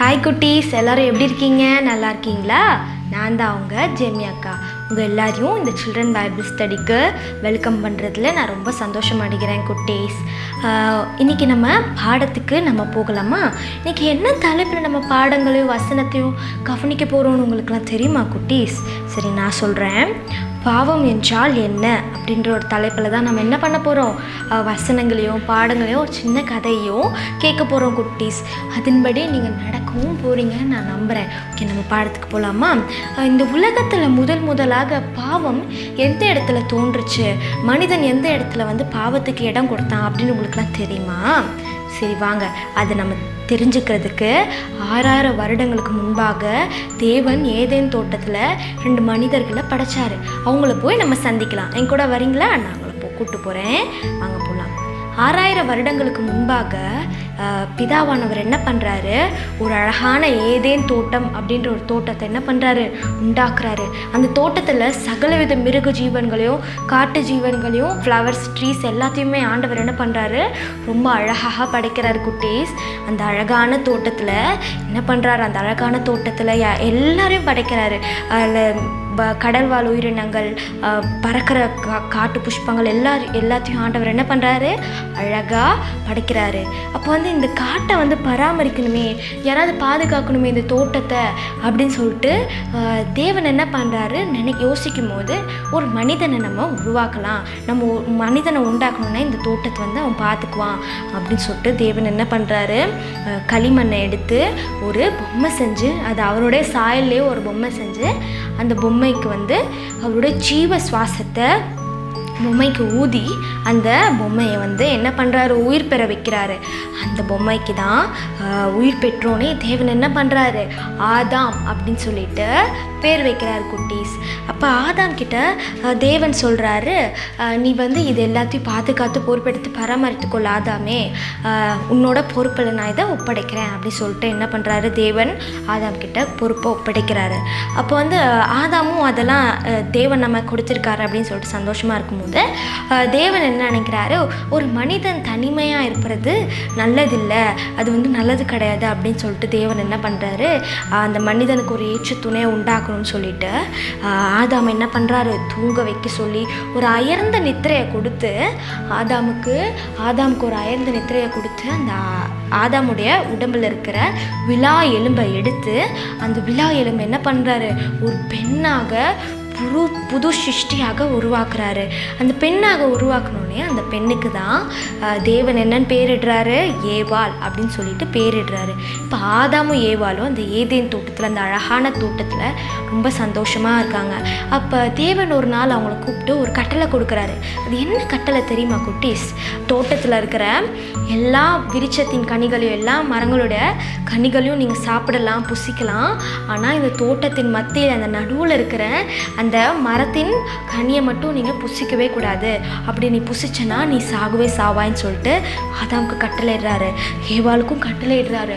Hi குட்டீஸ். எல்லாரும் எப்படி இருக்கீங்க? நல்லா இருக்கீங்களா? நான் தான் அவங்க ஜெமி அக்கா. உங்கள் எல்லாரையும் இந்த சில்ட்ரன் பைபிள் ஸ்டடிக்கு வெல்கம் பண்ணுறதுல நான் ரொம்ப சந்தோஷம் அடைகிறேன் குட்டீஸ். இன்றைக்கி நம்ம பாடத்துக்கு நம்ம போகலாமா? இன்னைக்கு என்ன தலைப்பில் நம்ம பாடங்களையும் வசனத்தையும் கவனிக்க போகிறோம்னு உங்களுக்குலாம் தெரியுமா குட்டீஸ்? சரி நான் சொல்கிறேன் பாவம் என்றால் என்ன? அப்படின்ற ஒரு தலைப்பில் தான் நம்ம என்ன பண்ண போகிறோம் வசனங்களையும் பாடங்களையும் ஒரு சின்ன கதையும் கேட்க போகிறோம் குட்டீஸ். அதன்படி நீங்கள் நடக்கவும் போகிறீங்கன்னு நான் நம்புகிறேன் ஓகே நம்ம பாடத்துக்கு போகலாமா இந்த உலகத்தில் முதல் முதலாக பாவம் எந்த இடத்துல தோன்றுச்சு? மனிதன் எந்த இடத்துல வந்து பாவத்துக்கு இடம் கொடுத்தான் அப்படின்னு உங்களுக்குலாம் தெரியுமா? சரி வாங்க. அதை நம்ம தெரிஞ்சுக்கிறதுக்கு ஆறாயிரம் வருடங்களுக்கு முன்பாக தேவன் ஏதேன் தோட்டத்தில் ரெண்டு மனிதர்களை படைச்சாரு. அவங்கள போய் நம்ம சந்திக்கலாம். என் கூட வரீங்களா? நான் அவங்கள போ கூப்பிட்டு போகிறேன் வாங்க போகலாம் ஆறாயிரம் வருடங்களுக்கு முன்பாக பிதாவானவர் என்ன பண்ணுறாரு ஒரு அழகான ஏதேன் தோட்டம் அப்படின்ற ஒரு தோட்டத்தை என்ன பண்ணுறாரு உண்டாக்குறாரு. அந்த தோட்டத்தில் சகலவித மிருக ஜீவன்களையும் காட்டு ஜீவன்களையும் ஃப்ளவர்ஸ் ட்ரீஸ் எல்லாத்தையுமே ஆண்டவர் என்ன பண்ணுறாரு ரொம்ப அழகாக படைக்கிறார் குட்டீஸ். அந்த அழகான தோட்டத்தில் என்ன பண்ணுறாரு அந்த அழகான தோட்டத்தில் எல்லாரையும் படைக்கிறாரு. அதில் கடல்வாழ் கடல் வாழ் உயிரினங்கள் பறக்கிற கா காட்டு புஷ்பங்கள் எல்லா எல்லாத்தையும் ஆண்டவர் என்ன பண்ணுறாரு அழகாக படைக்கிறாரு. அப்போ வந்து இந்த காட்டை வந்து பராமரிக்கணுமே யாராவது பாதுகாக்கணுமே இந்த தோட்டத்தை அப்படின்னு சொல்லிட்டு தேவன் என்ன பண்ணுறாரு நினை யோசிக்கும் போது ஒரு மனிதனை நம்ம உருவாக்கலாம். நம்ம மனிதனை உண்டாக்கணும்னா இந்த தோட்டத்தை வந்து அவன் பார்த்துக்குவான் அப்படின்னு சொல்லிட்டு தேவன் என்ன பண்ணுறாரு களிமண்ணை எடுத்து ஒரு பொம்மை செஞ்சு அது அவருடைய சாயல்லே ஒரு பொம்மை செஞ்சு அந்த பொம்மைக்கு வந்து அவருடைய ஜீவ சுவாசத்தை பொம்மைக்கு ஊதி அந்த பொம்மையை வந்து என்ன பண்ணுறாரு உயிர் பெற வைக்கிறாரு. அந்த பொம்மைக்கு தான் உயிர் பெற்றோனே தேவன் என்ன பண்ணுறாரு ஆதாம் அப்படின்னு சொல்லிட்டு பேர் வைக்கிறார் குட்டீஸ். அப்போ ஆதாம் கிட்ட தேவன் சொல்கிறாரு நீ வந்து இது எல்லாத்தையும் பாதுகாத்து பொறுப்பெடுத்து பராமரித்துக்கொள் ஆதாமே. உன்னோட பொறுப்பில் நான் இதை ஒப்படைக்கிறேன் அப்படின்னு சொல்லிட்டு என்ன பண்ணுறாரு தேவன்? ஆதாம் கிட்ட பொறுப்பை ஒப்படைக்கிறாரு. அப்போ வந்து ஆதாமும் அதெல்லாம் தேவன் நம்ம கொடுத்துருக்காரு அப்படின்னு சொல்லிட்டு சந்தோஷமாக இருக்கும்போது தேவன் என்ன நினைக்கிறாரு? ஒரு மனிதன் தனிமையாக இருப்பது நல்லதில்லை. அது வந்து நல்லது கிடையாது அப்படின்னு சொல்லிட்டு தேவன் என்ன பண்ணுறாரு அந்த மனிதனுக்கு ஒரு ஏற்று துணையை உண்டாக்கும் ஆகணும்னு சொல்லிட்டு ஆதாம் என்ன பண்ணுறாரு தூங்க வைக்க சொல்லி ஒரு அயர்ந்த நித்திரையை கொடுத்து ஆதாமுக்கு ஆதாமுக்கு ஒரு அயர்ந்த நித்திரையை கொடுத்து அந்த ஆதாமுடைய உடம்பில் இருக்கிற விழா எலும்பை எடுத்து அந்த விழா எலும்பை என்ன பண்ணுறாரு ஒரு பெண்ணாக புது புது சிருஷ்டியாக உருவாக்குறாரு. அந்த பெண்ணாக உருவாக்கணுன்னே அந்த பெண்ணுக்கு தான் தேவன் என்னன்னு பேரிடுறாரு? ஏவாள் அப்படின்னு சொல்லிட்டு பேரிடுறாரு. இப்போ ஆதாமும் ஏவாளும் அந்த ஏதேன் தோட்டத்தில் அந்த அழகான தோட்டத்தில் ரொம்ப சந்தோஷமாக இருக்காங்க. அப்போ தேவன் ஒரு நாள் அவங்கள கூப்பிட்டு ஒரு கட்டளை கொடுக்குறாரு. அது என்ன கட்டளை தெரியுமா குட்டீஸ்? தோட்டத்தில் இருக்கிற எல்லா விருட்சத்தின் கனிகளையும் எல்லா மரங்களோட கனிகளையும் நீங்கள் சாப்பிடலாம் புசிக்கலாம். ஆனால் இந்த தோட்டத்தின் மத்தியில் அந்த நடுவில் இருக்கிற அந்த மரத்தின் கனியை மட்டும் நீங்கள் புசிக்கவே கூடாது. அப்படி நீ புசிச்சனா நீ சாகவே சாவாயின்னு சொல்லிட்டு ஆதாமுக்கு கட்டளையிடுறாரு. ஏவாளுக்கும் கட்டளையிடுறாரு.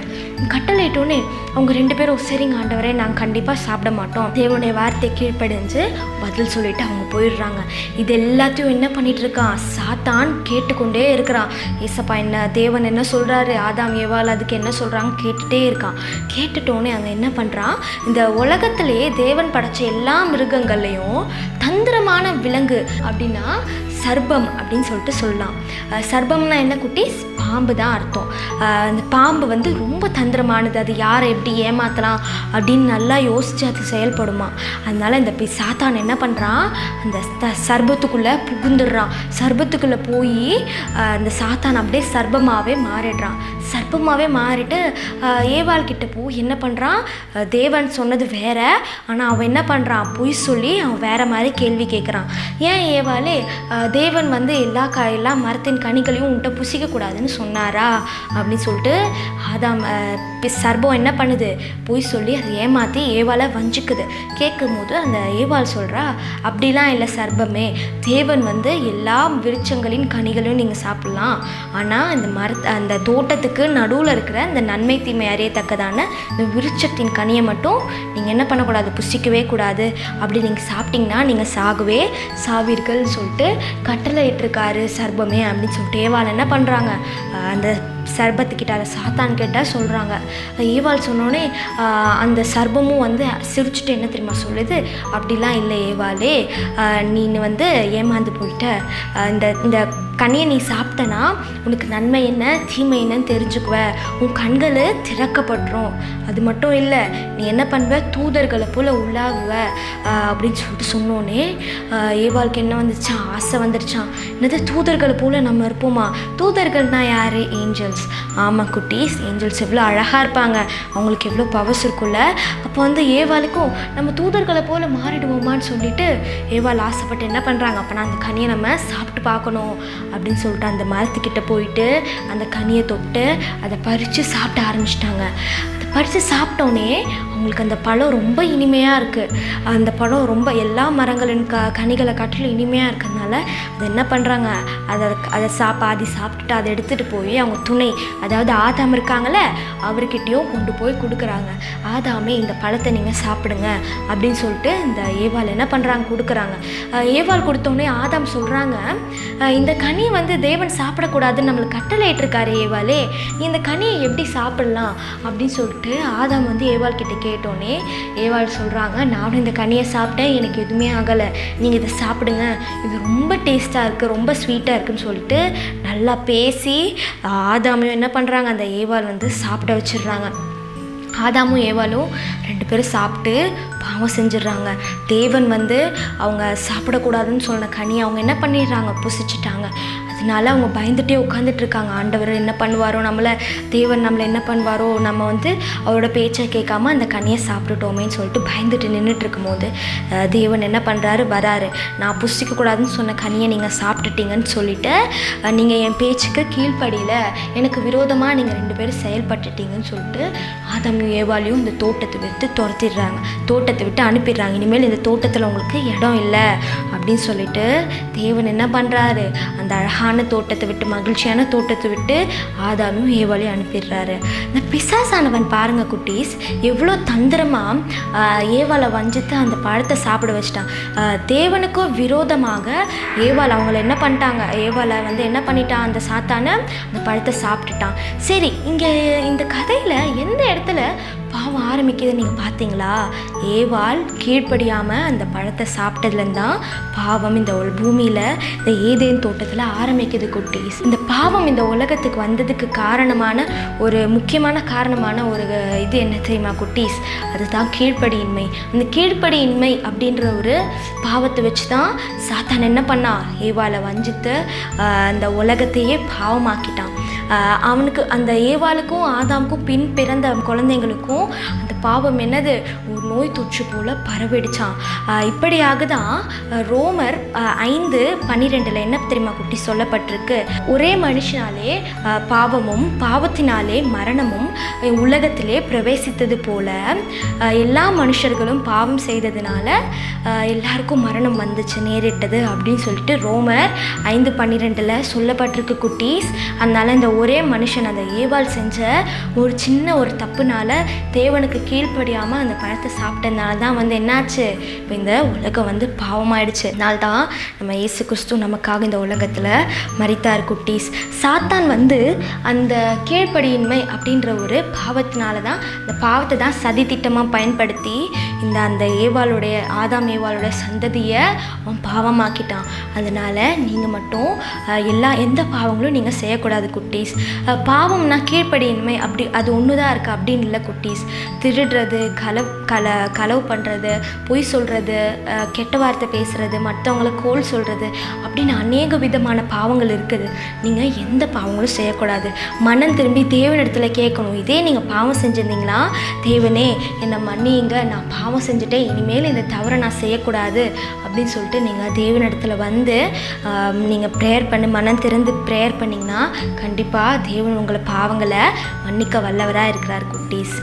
கட்டளையிட்டோன்னே அவங்க ரெண்டு பேரும் சரிங்க ஆண்டவரே நாங்கள் கண்டிப்பாக சாப்பிட மாட்டோம். தேவனுடைய வார்த்தை கீழ்ப்படிஞ்சு பதில் சொல்லிட்டு அவங்க போயிடுறாங்க. இது எல்லாத்தையும் என்ன பண்ணிட்டு இருக்கான் சாத்தான் கேட்டுக்கொண்டே இருக்கிறான். ஏசப்பா என்ன தேவன் என்ன சொல்கிறாரு ஆதாம் ஏவாள் அதுக்கு என்ன சொல்கிறாங்க கேட்டுகிட்டே இருக்கான். கேட்டுட்டோன்னே அங்கே என்ன பண்ணுறான் இந்த உலகத்திலேயே தேவன் படைச்ச எல்லா மிருகங்கள் மிருகங்கள்லையும் தந்திரமான விலங்கு அப்படின்னா சர்பம் அப்படின்னு சொல்லிட்டு சொல்லலாம். சர்பம்னா என்ன குட்டி? பாம்பு தான் அர்த்தம். அந்த பாம்பு வந்து ரொம்ப தந்திரமானது. அது யாரை எப்படி ஏமாத்தலாம் அப்படின்னு நல்லா யோசித்து அது செயல்படுமா. அதனால இந்த பி சாத்தான் என்ன பண்ணுறான் அந்த த- புகுந்துடுறான். சர்பத்துக்குள்ளே போய் அந்த சாத்தான் அப்படியே சர்பமாகவே மாறிடுறான். சர்பமாகவே மாறிட்டு ஏவாள் கிட்ட போய் என்ன பண்ணுறான் தேவன் சொன்னது வேற. ஆனால் அவன் என்ன பண்ணுறான் பொய் சொல்லி அவன் வேற மாதிரி கேள்வி கேட்குறான் ஏன் ஏவாளே? தேவன் வந்து எல்லா க எல்லா மரத்தின் கனிகளையும் உன்கிட்ட புசிக்கக்கூடாதுன்னு சொன்னாரா? அப்படின்னு சொல்லிட்டு ஆதாம் சர்பம் என்ன பண்ணுது? பொய் சொல்லி அதை ஏமாற்றி ஏவாலை வஞ்சிக்குது. கேட்கும் போது அந்த ஏவாள் சொல்கிறா அப்படிலாம் இல்லை சர்பமே. தேவன் வந்து எல்லா விருட்சங்களின் கனிகளையும் நீங்கள் சாப்பிட்லாம். ஆனால் இந்த மர அந்த தோட்டத்துக்கு நடுவில் இருக்கிற இந்த நன்மை தீமை அறியத்தக்கதான இந்த விருட்சத்தின் கனியை மட்டும் நீங்கள் என்ன பண்ணக்கூடாது? புசிக்கவே கூடாது. அப்படி நீங்கள் சாப்பிட்டீங்கன்னா நீங்கள் சாகவே சாவீர்கள்னு சொல்லிட்டு கட்டளை இட்டிருக்காரு சர்பமே அப்படின்னு சொல்லிட்டு. ஏவாள் என்ன பண்ணுறாங்க அந்த சர்பத்துக்கிட்ட அதை சாத்தான் கேட்டால் சொல்கிறாங்க ஏவாள் சொன்னோடனே அந்த சர்பமும் வந்து சிரிச்சுட்டு என்ன தெரியுமா சொல்லுது? அப்படிலாம் இல்லை ஏவாளே. நீ வந்து ஏமாந்து போயிட்ட. இந்த இந்த கனியை நீ சாப்பிட்டனா உனக்கு நன்மை என்ன தீமை என்னன்னு தெரிஞ்சுக்குவ. உன் கண்கள் திறக்கப்பட்டுரும். அது மட்டும் இல்லை நீ என்ன பண்ணுவ? தூதர்களை போல் உள்ளாகுவ. அப்படின்னு சொல்லிட்டு சொன்னோன்னே ஏவாளுக்கு என்ன வந்துச்சான் ஆசை வந்துருச்சான் என்னது தூதர்களை போல் நம்ம இருப்போமா? தூதர்கள்னா யார்? ஏஞ்சல்ஸ். ஆமாம் குட்டீஸ் ஏஞ்சல்ஸ் எவ்வளோ அழகாக இருப்பாங்க. அவங்களுக்கு எவ்வளோ பவர்ஸ் இருக்கும்ல. அப்போ வந்து ஏவாளுக்கும் நம்ம தூதர்களை போல் மாறிடுவோமான்னு சொல்லிட்டு ஏவாள் ஆசைப்பட்டு என்ன பண்ணுறாங்க அப்போனா அந்த கனியை நம்ம சாப்பிட்டு பார்க்கணும். அப்படின்னு சொல்லிட்டு அந்த மரத்துக்கிட்ட போயிட்டு அந்த கனியை தொட்டு அதை பறித்து சாப்பிட ஆரம்பிச்சிட்டாங்க. அதை பறித்து சாப்பிட்டோன்னே அவங்களுக்கு அந்த பழம் ரொம்ப இனிமையாக இருக்குது அந்த பழம் ரொம்ப எல்லா மரங்களின் க கனிகளை காட்டிலும் இனிமையாக இருக்கிறதுனால அது என்ன பண்ணுறாங்க அதை அதை சா பாதி சாப்பிட்டுட்டு அதை எடுத்துகிட்டு போய் அவங்க துணை அதாவது ஆதாம் இருக்காங்கல்ல அவர்கிட்டையும் கொண்டு போய் கொடுக்குறாங்க. ஆதாமே இந்த பழத்தை நீங்கள் சாப்பிடுங்க அப்படின்னு சொல்லிட்டு இந்த ஏவாள் என்ன பண்ணுறாங்க கொடுக்குறாங்க. ஏவால் ஏவாள் கொடுத்தோடனே ஆதாம் சொல்கிறாங்க இந்த கனி வந்து தேவன் சாப்பிடக்கூடாதுன்னு நம்மளுக்கு கட்டளையிட்டிருக்காரு ஏவாளே நீ இந்த கனியை எப்படி சாப்பிடலாம் அப்படின்னு சொல்லிட்டு ஆதாம் வந்து ஏவாள் கிட்ட கேட்டோன்னே ஏவாள் சொல்கிறாங்க நானும் இந்த கனியை சாப்பிட்டேன் எனக்கு எதுவுமே ஆகலை. நீங்கள் இதை சாப்பிடுங்க. இது ரொம்ப டேஸ்ட்டாக இருக்குது ரொம்ப ஸ்வீட்டாக இருக்குன்னு சொல்லிட்டு நல்லா பேசி ஆதாமையும் என்ன பண்ணுறாங்க அந்த ஏவாள் வந்து சாப்பிட வச்சிடுறாங்க. ஆதாமும் ஏவாளும் ரெண்டு பேரும் சாப்பிட்டு பாவம் செஞ்சிடுறாங்க. தேவன் வந்து அவங்க சாப்பிடக்கூடாதுன்னு சொன்ன கனியை அவங்க என்ன பண்ணிடுறாங்க? புசிச்சிட்டாங்க. அதனால அவங்க பயந்துட்டே உட்காந்துட்டு இருக்காங்க ஆண்டவர் என்ன பண்ணுவாரோ நம்மளை தேவன் நம்மளை என்ன பண்ணுவாரோ நம்ம வந்து அவரோட பேச்சை கேட்காம அந்த கனியை சாப்பிட்டுட்டோமேன்னு சொல்லிட்டு பயந்துட்டு நின்றுட்டு இருக்கும்போது தேவன் என்ன பண்ணுறாரு வராரு. நான் புசிக்கக்கூடாதுன்னு சொன்ன கனியை நீங்கள் சாப்பிட்டுட்டீங்கன்னு சொல்லிட்டு நீங்கள் என் பேச்சுக்கு கீழ்ப்படியில். எனக்கு விரோதமாக நீங்கள் ரெண்டு பேரும் செயல்பட்டுட்டீங்கன்னு சொல்லிட்டு ஆதாமியும் ஏவாலையும் இந்த தோட்டத்தை விட்டு துரத்திடுறாங்க. தோட்டத்தை விட்டு அனுப்பிடுறாங்க. இனிமேல் இந்த தோட்டத்தில் உங்களுக்கு இடம் இல்லை அப்படின்னு சொல்லிட்டு தேவன் என்ன பண்ணுறாரு அந்த அழகான தோட்டத்தை விட்டு மகிழ்ச்சியான தோட்டத்தை விட்டு ஆதாமும் ஏவாலையும் அனுப்பிடுறாரு. இந்த பிசாசானவன் பாருங்கள் குட்டீஸ் எவ்வளோ தந்திரமாக ஏவாலை வஞ்சித்து அந்த பழத்தை சாப்பிட வச்சிட்டான். தேவனுக்கும் விரோதமாக ஏவால் அவங்கள என்ன பண்ணிட்டாங்க? ஏவாலை வந்து என்ன பண்ணிட்டான்? அந்த சாத்தான அந்த பழத்தை சாப்பிட்டுட்டான். சரி இங்கே இந்த கதையில் எந்த இடத்துல பாவம் ஆரம்பிக்குது நீங்கள் பார்த்தீங்களா ஏவாள் கீழ்ப்படியாமல் அந்த பழத்தை சாப்பிட்டதுலேருந்து தான் பாவம் இந்த பூமியில் இந்த ஏதேன் தோட்டத்தில் ஆரம்பிக்குது குட்டீஸ் இந்த பாவம் இந்த உலகத்துக்கு வந்ததுக்கு காரணமான ஒரு முக்கியமான காரணமான ஒரு இது என்ன தெரியுமா குட்டீஸ்? அதுதான் கீழ்ப்படியின்மை. அந்த கீழ்ப்படியின்மை அப்படின்ற ஒரு பாவத்தை வச்சு தான் சாத்தான் என்ன பண்ணான் ஏவாளை வஞ்சித்து அந்த உலகத்தையே பாவமாக்கிட்டான். அவனுக்கு அந்த ஏவாளுக்கும் ஆதாமுக்கும் பின் பிறந்த குழந்தைங்களுக்கும் அந்த பாவம் என்னது? நோய் தொற்று போல் பரவிடுச்சான் இப்படியாக தான் ரோமர் ஐந்து பன்னிரெண்டில் என்ன தெரியுமா குட்டி சொல்லப்பட்டிருக்கு? ஒரே மனுஷனாலே பாவமும் பாவத்தினாலே மரணமும் உலகத்திலே பிரவேசித்தது போல எல்லா மனுஷர்களும் பாவம் செய்ததுனால எல்லாருக்கும் மரணம் வந்துச்சு நேரிட்டது அப்படின்னு சொல்லிட்டு ரோமர் ஐந்து பன்னிரெண்டில் சொல்லப்பட்டிருக்கு குட்டீஸ். அதனால் இந்த ஒரே மனுஷன் அந்த ஏவால் செஞ்ச ஒரு சின்ன ஒரு தப்புனால தேவனுக்கு கீழ்ப்படியாமல் அந்த பழத்தை சாப்பிட்டதுனால தான் வந்து என்னாச்சு? இப்போ இந்த உலகம் வந்து பாவமாயிடுச்சு. அதனால தான் நம்ம இயேசு கிறிஸ்து நமக்காக இந்த உலகத்தில் மறித்தார் குட்டீஸ். சாத்தான் வந்து அந்த கீழ்ப்படியின்மை அப்படின்ற ஒரு பாவத்தினால தான் அந்த பாவத்தை தான் சதி திட்டமாக பயன்படுத்தி இந்த அந்த ஏவாளுடைய ஆதாம் ஏவாளோட சந்ததியை அவன் பாவமாக்கிட்டான். அதனால் நீங்கள் மட்டும் எல்லா எந்த பாவங்களும் நீங்கள் செய்யக்கூடாது குட்டீஸ். பாவம்னா கீழ்ப்படியின்மை அப்படி அது ஒன்று தான் இருக்குது அப்படின்னு இல்லை குட்டீஸ். திருடுறது கல கல களவு பண்ணுறது பொய் சொல்கிறது கெட்ட வார்த்தை பேசுகிறது மற்றவங்களை கோல் சொல்கிறது அப்படின்னு அநேக விதமான பாவங்கள் இருக்குது. நீங்கள் எந்த பாவங்களும் செய்யக்கூடாது. மனம் திரும்பி தேவனிடத்தில் கேட்கணும். இதே நீங்கள் பாவம் செஞ்சுருந்தீங்கன்னா தேவனே என்னை மன்னியுங்க. நான் பாவம் செஞ்சுட்டேன். இனிமேல் இந்த தவறை நான் செய்யக்கூடாது அப்படின்னு சொல்லிட்டு நீங்கள் தேவனிடத்தில் வந்து நீங்கள் ப்ரேயர் பண்ணி மனம் திறந்து ப்ரேயர் பண்ணிங்கன்னா கண்டிப்பாக தேவன் உங்களை பாவங்களை மன்னிக்க வல்லவராக இருக்கிறார் குட்டீஸ்.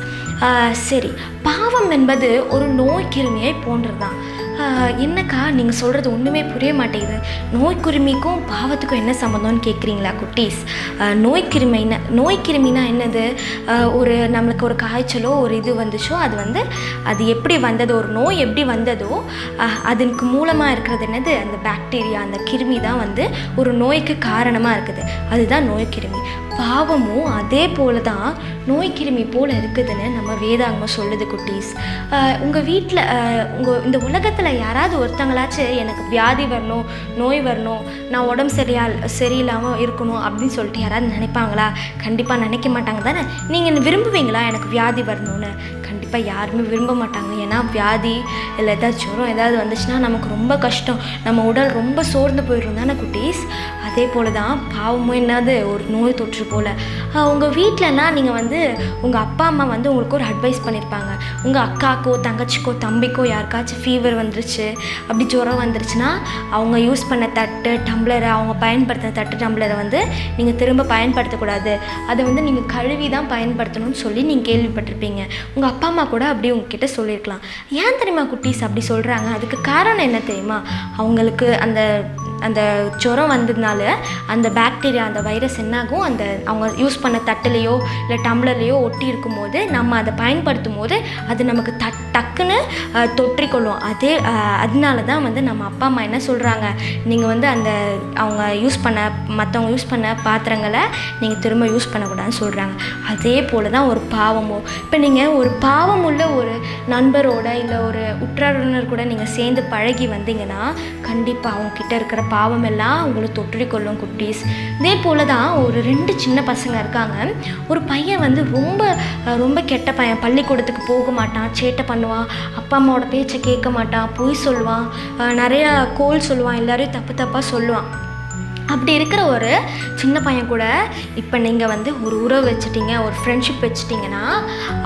சரி. பாவம் என்பது ஒரு நோய் கிருமியை போன்றதுதான். தான் என்னக்கா நீங்கள் சொல்கிறது ஒன்றுமே புரிய மாட்டேங்குது. நோய் கிருமிக்கும் பாவத்துக்கும் என்ன சம்மந்தம்னு கேட்குறீங்களா குட்டீஸ்? ஆஹ் நோய்க்கிருமினா நோய் என்னது? ஒரு நம்மளுக்கு ஒரு காய்ச்சலோ ஒரு இது வந்துச்சோ அது வந்து அது எப்படி வந்ததோ ஒரு நோய் எப்படி வந்ததோ அதுக்கு மூலமாக இருக்கிறது என்னது? அந்த பாக்டீரியா அந்த கிருமி தான் வந்து ஒரு நோய்க்கு காரணமாக இருக்குது. அதுதான் நோய்க்கிருமி பாவமும் அதே போல தான் நோய் கிருமி போல் இருக்குதுன்னு நம்ம வேதாங்கம் சொல்லுது குட்டீஸ். உங்கள் வீட்டில் உங்கள் இந்த உலகத்தில் யாராவது ஒருத்தங்களாச்சும் எனக்கு வியாதி வரணும் நோய் வரணும் நான் உடம்பு சரியா சரியில்லாமல் இருக்கணும் அப்படின்னு சொல்லிட்டு யாராவது நினைப்பாங்களா? கண்டிப்பாக நினைக்க மாட்டாங்க தானே? நீங்கள் விரும்புவீங்களா எனக்கு வியாதி வரணும்னு? கண்டிப்பாக யாருமே விரும்ப மாட்டாங்க. ஏன்னா வியாதி இல்லை ஏதாவது ஜுரம் ஏதாவது வந்துச்சுன்னா நமக்கு ரொம்ப கஷ்டம். நம்ம உடல் ரொம்ப சோர்ந்து போயிடும் தானே குட்டீஸ்? அதே போல் தான் பாவமும் என்னது? ஒரு நோய் தொற்று போல். உங்கள் வீட்டிலனா நீங்கள் வந்து உங்கள் அப்பா அம்மா வந்து உங்களுக்கு ஒரு அட்வைஸ் பண்ணியிருப்பாங்க உங்கள் அக்காக்கோ தங்கச்சிக்கோ தம்பிக்கோ யாருக்காச்சும் ஃபீவர் வந்துருச்சு அப்படி ஜுரம் வந்துருச்சுன்னா அவங்க யூஸ் பண்ண தட்டு டம்ளரை அவங்க பயன்படுத்தின தட்டு டம்ளரை வந்து நீங்கள் திரும்ப பயன்படுத்தக்கூடாது. அதை வந்து நீங்கள் கழுவி தான் பயன்படுத்தணும்னு சொல்லி நீங்கள் கேள்விப்பட்டிருப்பீங்க. உங்கள் அப்பா அம்மா கூட அப்படி உங்ககிட்ட சொல்லியிருக்கலாம் ஏன் தெரியுமா குட்டீஸ் அப்படி சொல்கிறாங்க அதுக்கு காரணம் என்ன தெரியுமா? அவங்களுக்கு அந்த அந்த ஜுரம் வந்ததுனால அந்த பாக்டீரியா அந்த வைரஸ் என்னாகும்? அந்த அவங்க யூஸ் பண்ண தட்டுலேயோ இல்லை டம்ளர்லேயோ ஒட்டி இருக்கும்போது நம்ம அதை பயன்படுத்தும் போது அது நமக்கு தட் டக்குன்னு தொற்றிக்கொள்ளும். அதே அதனால தான் வந்து நம்ம அப்பா அம்மா என்ன சொல்கிறாங்க நீங்கள் வந்து அந்த அவங்க யூஸ் பண்ண மற்றவங்க யூஸ் பண்ண பாத்திரங்களை நீங்கள் திரும்ப யூஸ் பண்ணக்கூடாதுன்னு சொல்கிறாங்க அதே போல் தான் ஒரு பாவமோ இப்போ நீங்கள் ஒரு பாவம் உள்ள ஒரு நண்பரோட இல்லை ஒரு உற்றாருனர் கூட நீங்கள் சேர்ந்து பழகி வந்தீங்கன்னா கண்டிப்பாக அவங்கக்கிட்ட இருக்கிற பாவம் எல்லாம் உங்களை தொற்றிக்கொள்ளும் குட்டீஸ். இதே போல தான் ஒரு ரெண்டு சின்ன பசங்க இருக்காங்க. ஒரு பையன் வந்து ரொம்ப ரொம்ப கெட்ட பையன். பள்ளிக்கூடத்துக்கு போக மாட்டான் சேட்டை பண்ணுவான் அப்பா அம்மாவோட பேச்சை கேட்க மாட்டான் பொய் சொல்லுவான் நிறையா கோல் சொல்லுவான் எல்லோரையும் தப்பு தப்பாக சொல்லுவான். அப்படி இருக்கிற ஒரு சின்ன பையன் கூட இப்போ நீங்கள் வந்து ஒரு உறவு வச்சுட்டீங்க ஒரு ஃப்ரெண்ட்ஷிப் வச்சுட்டிங்கன்னா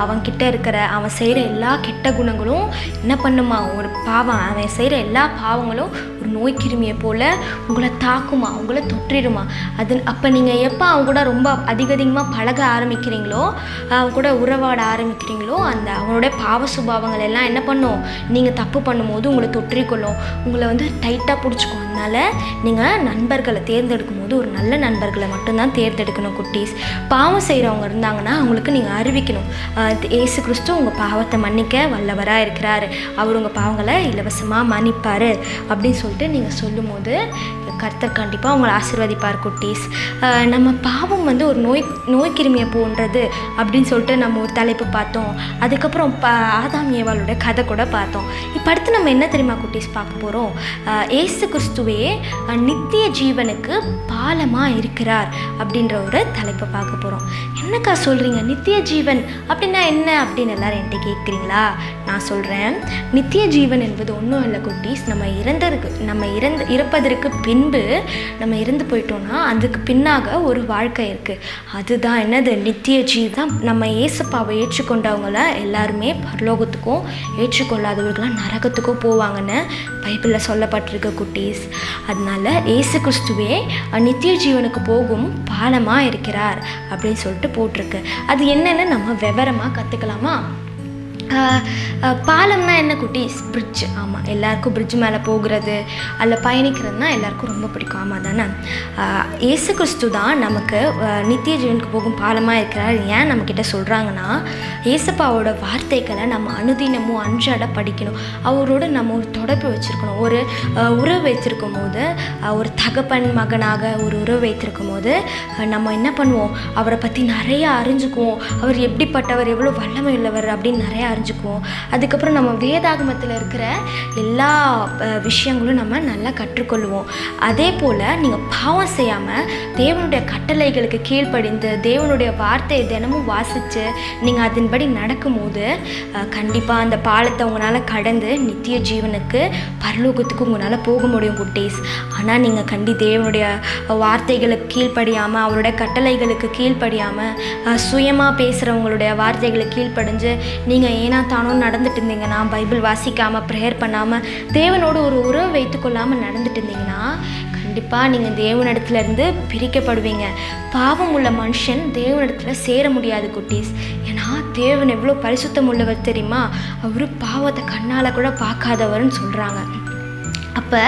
அவன்கிட்ட இருக்கிற அவன் செய்கிற எல்லா கெட்ட குணங்களும் என்ன பண்ணுமா? ஒரு பாவம். அவன் செய்கிற எல்லா பாவங்களும் ஒரு நோய் கிருமியை போல் உங்களை தாக்குமா உங்களை தொற்றிடுமா. அது அப்போ நீங்கள் எப்போ அவங்க கூட ரொம்ப அதிக அதிகமாக பழக ஆரம்பிக்கிறீங்களோ அவங்க கூட உறவாட ஆரம்பிக்கிறீங்களோ அந்த அவனுடைய பாவ சுபாவங்கள் எல்லாம் என்ன பண்ணும்? நீங்கள் தப்பு பண்ணும்போது உங்களை தொற்றிக்கொள்ளும். உங்களை வந்து டைட்டாக பிடிச்சிக்கும். அதனால் நீங்கள் நண்பர்களை தேர்ந்தெடுக்கும் போது ஒரு நல்ல நண்பர்களை மட்டும்தான் தேர்ந்தெடுக்கணும் குட்டீஸ். பாவம் செய்கிறவங்க இருந்தாங்கன்னா அவங்களுக்கு நீங்கள் அறிவிக்கணும். ஏசு இயேசு கிறிஸ்து உங்கள் பாவத்தை மன்னிக்க வல்லவராக இருக்கிறாரு. அவர் உங்கள் பாவங்களை இலவசமாக மன்னிப்பார் அப்படின்னு சொல்லி சொல்லிட்டு நீங்கள் சொல்லும் போது கர்த்தர் கண்டிப்பாக அவங்களை ஆசீர்வதிப்பார் குட்டீஸ். நம்ம பாவம் வந்து ஒரு நோய் நோய் கிருமியை போன்றது அப்படின்னு சொல்லிட்டு நம்ம ஒரு தலைப்பு பார்த்தோம். அதுக்கப்புறம் ப ஆதாம் ஏவாளோட கதை கூட பார்த்தோம். இப்போ அடுத்து நம்ம என்ன தெரியுமா குட்டீஸ் பார்க்க போகிறோம் ஏசு கிறிஸ்துவே நித்திய ஜீவனுக்கு பாலமாக இருக்கிறார் அப்படின்ற ஒரு தலைப்பை பார்க்க போகிறோம் என்னக்கா சொல்கிறீங்க நித்திய ஜீவன் அப்படின்னா என்ன அப்படின்னு எல்லாரும் என்கிட்ட கேட்குறீங்களா நான் சொல்கிறேன் நித்திய ஜீவன் என்பது ஒன்றும் இல்லை குட்டீஸ். நம்ம இறந்ததுக்கு நம்ம இறந்து இறப்பதற்கு பின்பு நம்ம இருந்து போயிட்டோம்னா அதுக்கு பின்னாக ஒரு வாழ்க்கை இருக்குது அதுதான் என்னது? நித்திய தான் நம்ம ஏசப்பாவை ஏற்றுக்கொண்டவங்கள எல்லாருமே பரலோகத்துக்கும் ஏற்றுக்கொள்ளாதவர்களாம் நரகத்துக்கும் போவாங்கன்னு பைபிளில் சொல்லப்பட்டிருக்கு குட்டீஸ். அதனால ஏசு கிறிஸ்துவே நித்திய ஜீவனுக்கு போகும் பாலமாக இருக்கிறார் அப்படின்னு சொல்லிட்டு போட்டிருக்கு. அது என்னென்னு நம்ம விவரமாக கற்றுக்கலாமா பாலம்னா என்ன குட்டீஸ் பிரிட்ஜ் ஆமாம் எல்லாருக்கும் பிரிட்ஜ் மேலே போகிறது அதில் பயணிக்கிறதுனா எல்லாருக்கும் ரொம்ப பிடிக்கும். ஆமாம் தானே? ஏசு இயேசு கிறிஸ்து தான் நமக்கு நித்திய ஜீவனுக்கு போகும் பாலமாக இருக்கிறார். ஏன் நம்மக்கிட்ட சொல்கிறாங்கன்னா ஏசப்பாவோட வார்த்தைகளை நம்ம அனுதினமும் அன்றாட படிக்கணும். அவரோட நம்ம ஒரு தொடர்பு வச்சுருக்கணும். ஒரு உறவு வைத்திருக்கும் போது ஒரு தகப்பன் மகனாக ஒரு உறவு வைத்திருக்கும் போது நம்ம என்ன பண்ணுவோம்? அவரை பற்றி நிறைய அறிஞ்சுக்குவோம். அவர் எப்படிப்பட்டவர் எவ்வளோ வல்லமை உள்ளவர் அப்படின்னு நிறைய அறிஞ்சுக்குவோம் அதுக்கப்புறம் நம்ம வேதாகமத்தில் இருக்கிற எல்லா விஷயங்களும் நம்ம நல்லா கற்றுக்கொள்வோம் அதே போல் நீங்கள் பாவம் செய்யாமல் தேவனுடைய கட்டளைகளுக்கு கீழ்ப்படிந்து தேவனுடைய வார்த்தையை தினமும் வாசித்து நீங்கள் அதன்படி நடக்கும்போது கண்டிப்பாக அந்த பாலத்தை உங்களால் கடந்து நித்திய ஜீவனுக்கு பரலோகத்துக்கு உங்களால் போக முடியும் குட்டீஸ். ஆனால் நீங்கள் கண்டி தேவனுடைய வார்த்தைகளுக்கு கீழ்ப்படியாமல் அவருடைய கட்டளைகளுக்கு கீழ்ப்படியாமல் சுயமாக பேசுகிறவங்களுடைய வார்த்தைகளுக்கு கீழ்ப்படிஞ்சு நீங்கள் ஏனா தானோ நடந்துட்டு இருந்தீங்கன்னா பைபிள் வாசிக்காமல் ப்ரேயர் பண்ணாமல் தேவனோடு ஒரு உறவு வைத்துக்கொள்ளாமல் நடந்துட்டு இருந்தீங்கன்னா கண்டிப்பாக நீங்கள் தேவனிடத்துலேருந்து பிரிக்கப்படுவீங்க. பாவம் உள்ள மனுஷன் தேவனிடத்தில் சேர முடியாது குட்டீஸ். ஏன்னா தேவன் எவ்வளோ பரிசுத்தம் உள்ளவர் தெரியுமா? அவர் பாவத்தை கண்ணால் கூட பார்க்காதவர்னு சொல்கிறாங்க அப்போ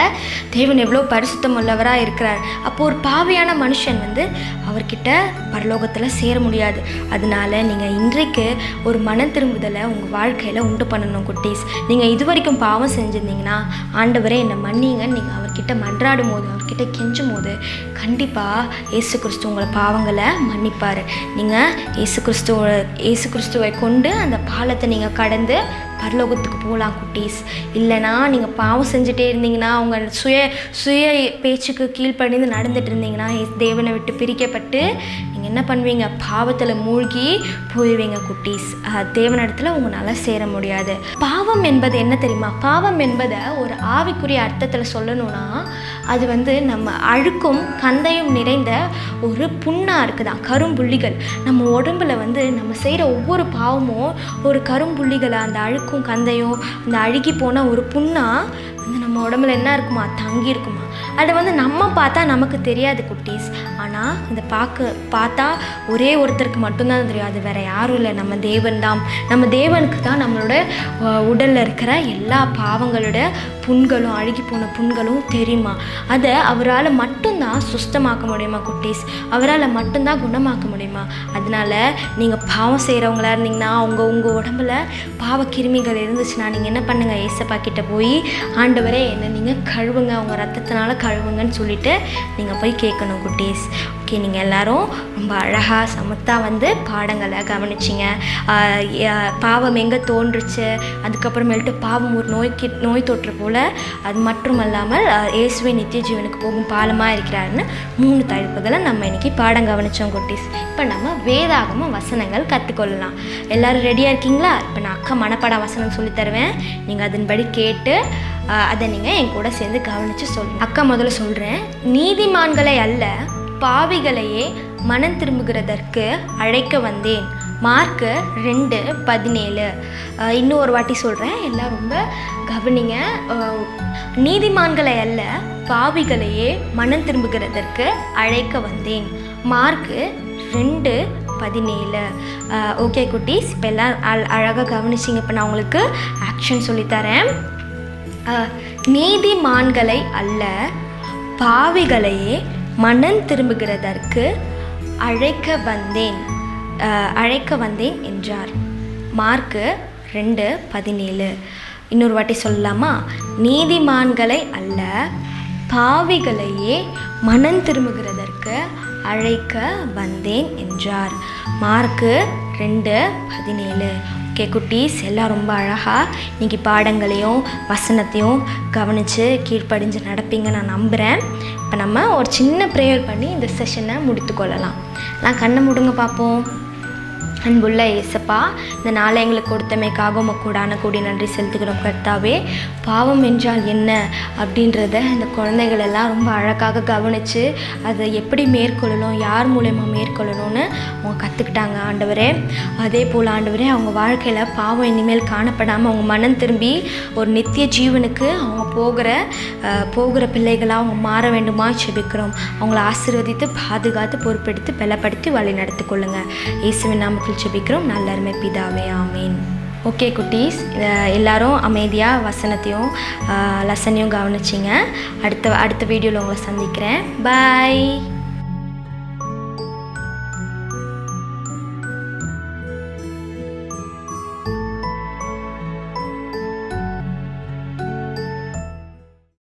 தேவன் எவ்வளோ பரிசுத்தம் உள்ளவராக இருக்கிறார். அப்போ ஒரு பாவியான மனுஷன் வந்து அவர்கிட்ட பரலோகத்தில் சேர முடியாது. அதனால நீங்கள் இன்றைக்கு ஒரு மன திரும்புதலை உங்கள் வாழ்க்கையில் உண்டு பண்ணணும் குட்டீஸ். நீங்கள் இது வரைக்கும் பாவம் செஞ்சுருந்தீங்கன்னா ஆண்டவரே என்னை மன்னிங்கன்னு நீங்கள் அவர்கிட்ட மன்றாடும் போது அவர்கிட்ட கெஞ்சும் போது கண்டிப்பாக இயேசு கிறிஸ்து உங்களை பாவங்களை மன்னிப்பார். நீங்கள் இயேசு கிறிஸ்துவ இயேசு கிறிஸ்துவை கொண்டு அந்த பாலத்தை நீங்கள் கடந்து பரலோகத்துக்கு போகலாம் குட்டீஸ். இல்லைனா நீங்கள் பாவம் செஞ்சுட்டே இருந்தீங்கன்னா அவங்க சுய சுய பேச்சுக்கு கீழ்ப்படிந்து நடந்துட்டு இருந்தீங்கன்னா தேவனை விட்டு பிரிக்கப்பட்டு என்ன பண்ணுவீங்க? பாவத்தில் மூழ்கி போயிடுவீங்க குட்டீஸ். தேவனிடத்தில் உங்களால் சேர முடியாது. பாவம் என்பது என்ன தெரியுமா? பாவம் என்பதை ஒரு ஆவிக்குரிய அர்த்தத்தில் சொல்லணும்னா அது வந்து நம்ம அழுக்கும் கந்தையும் நிறைந்த ஒரு புண்ணாக இருக்குதான் கரும்புள்ளிகள். நம்ம உடம்புல வந்து நம்ம செய்கிற ஒவ்வொரு பாவமும் ஒரு கரும்புள்ளிகளை அந்த அழுக்கும் கந்தையும் அந்த அழுகி போன ஒரு புண்ணாக வந்து நம்ம உடம்புல என்ன இருக்குமா? தங்கி இருக்குமா அதை வந்து நம்ம பார்த்தா நமக்கு தெரியாது குட்டீஸ். ஆனால் இந்த பார்க்க பார்த்தா ஒரே ஒருத்தருக்கு மட்டும்தான் தெரியும். அது வேற யாரும் இல்லை. நம்ம தேவன் தான். நம்ம தேவனுக்கு தான் நம்மளோட உடலில் இருக்கிற எல்லா பாவங்களோட புண்களும் அழுகி போன புண்களும் தெரியுமா? அதை அவரால் மட்டும்தான் சுஸ்தமாக்க முடியுமா குட்டீஸ்? அவரால் மட்டும்தான் குணமாக்க முடியுமா? அதனால நீங்கள் பாவம் செய்கிறவங்களா இருந்தீங்கன்னா அவங்க உங்கள் உடம்புல பாவ கிருமிகள் இருந்துச்சுன்னா நீங்கள் என்ன பண்ணுங்கள் ஏசப்பா கிட்டே போய் ஆண்டவரே என்ன நீங்கள் கழுவுங்க. அவங்க ரத்தத்தினால கழுவுங்கன்னு சொல்லிட்டு நீங்கள் போய் கேட்கணும் குட்டீஸ். ஓகே நீங்கள் எல்லாரும் ரொம்ப அழகாக சமத்தாக வந்து பாடங்களை கவனிச்சிங்க. பாவம் எங்கே தோன்றுச்சு அதுக்கப்புறமேல்ட்டு பாவம் ஒரு நோய்க்கு நோய் தொற்று போல் அது மற்றும் அல்லாமல் இயேசுவை நித்திய ஜீவனுக்கு போகும் பாலமாக இருக்கிறாருன்னு மூணு தலைப்புகளை நம்ம இன்னைக்கு பாடம் கவனித்தோம் குட்டீஸ். இப்போ நம்ம வேதாகம வசனங்கள் கற்றுக்கொள்ளலாம் எல்லோரும் ரெடியாக இருக்கீங்களா? இப்போ நான் அக்கா மனப்பாட வசனம் சொல்லித்தருவேன் நீங்கள் அதன்படி கேட்டு அதை நீங்கள் என் கூட சேர்ந்து கவனித்து சொல்லுங்கள் அக்கா முதல்ல சொல்கிறேன் நீதிமான்களை அல்ல பாவிகளையே மனம் திரும்புகிறதற்கு அழைக்க வந்தேன். மார்க்கு ரெண்டு பதினேழு. இன்னும் ஒரு வாட்டி சொல்கிறேன் எல்லாம் ரொம்ப கவனிங்க. நீதிமான்களை அல்ல பாவிகளையே மனம் திரும்புகிறதற்கு அழைக்க வந்தேன். மார்க்கு ரெண்டு பதினேழு. ஓகே குட்டீஸ். இப்போ எல்லாம் அழ அழகாக கவனிச்சிங்க. இப்போ நான் உங்களுக்கு ஆக்ஷன் சொல்லித்தரேன் நீதிமான்களை அல்ல பாவிகளையே மனம் திரும்புகிறதற்கு அழைக்க வந்தேன். அழைக்க வந்தேன் என்றார். மார்க்கு ரெண்டு பதினேழு. இன்னொரு வாட்டி சொல்லலாமா? நீதிமான்களை அல்ல பாவிகளையே மனம் திரும்புகிறதற்கு அழைக்க வந்தேன் என்றார். மார்க்கு ரெண்டு பதினேழு. ஓகே குட்டீஸ் எல்லாம் ரொம்ப அழகாக இன்றைக்கி பாடங்களையும் வசனத்தையும் கவனித்து கீழ்ப்படிஞ்சு நடப்பீங்க நான் நம்புகிறேன் இப்போ நம்ம ஒரு சின்ன ப்ரேயர் பண்ணி இந்த செஷனை முடித்துக்கொள்ளலாம் நான் கண்ணை முடுங்க பார்ப்போம் அன்புள்ள இயேசப்பா இந்த நாளை எங்களுக்கு கொடுத்தமைக்காக உமக்கூடான கூடிய கூடி நன்றி செலுத்துகிறோம் கர்த்தாவே. பாவம் என்றால் என்ன அப்படின்றத இந்த குழந்தைகள் எல்லாம் ரொம்ப அழகாக கவனித்து அதை எப்படி மேற்கொள்ளணும் யார் மூலயமா மேற்கொள்ளணும்னு அவங்க கற்றுக்கிட்டாங்க ஆண்டவரே. அதே போல் ஆண்டவரே அவங்க வாழ்க்கையில் பாவம் இனிமேல் காணப்படாமல் அவங்க மனம் திரும்பி ஒரு நித்திய ஜீவனுக்கு அவங்க போகிற போகிற பிள்ளைகளாக அவங்க மாற வேண்டுமா செபிக்கிறோம் அவங்கள ஆசீர்வதித்து பாதுகாத்து பொறுப்பெடுத்து பலப்படுத்தி வழி நடத்தி கொள்ளுங்கள் இயேசுவின் நாமத்தில் செபிக்கிறோம் நல்லருமை பிதாவே ஆமீன். ஓகே குட்டீஸ். எல்லாரும் அமைதியாக வசனத்தையும் லெசனையும் கவனிச்சிங்க. அடுத்த அடுத்த வீடியோவில் உங்களை சந்திக்கிறேன். பாய்